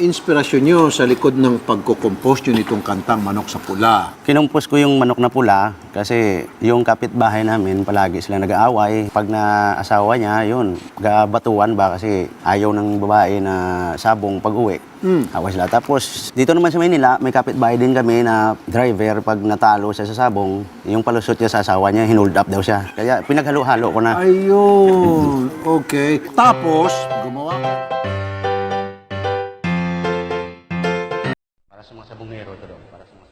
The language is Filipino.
inspirasyon nyo sa likod ng pagkukompose nyo nitong kantang Manok sa Pula? Kinumpos ko yung manok na pula kasi yung kapitbahay namin palagi sila nag-aaway. Pag na asawa niya, yun, gabatuan ba kasi ayaw ng babae na sabong pag-uwi. Hmm. Away sila. Tapos dito naman sa Maynila, may kapitbahay din kami na driver pag natalo siya sa sabong, yung palusot niya sa asawa niya, hinold up daw siya. Kaya pinaghalo-halo ko na. Ayun. Okay. Tapos, gumawa ka. para sa mga sabongero doon, para sa mga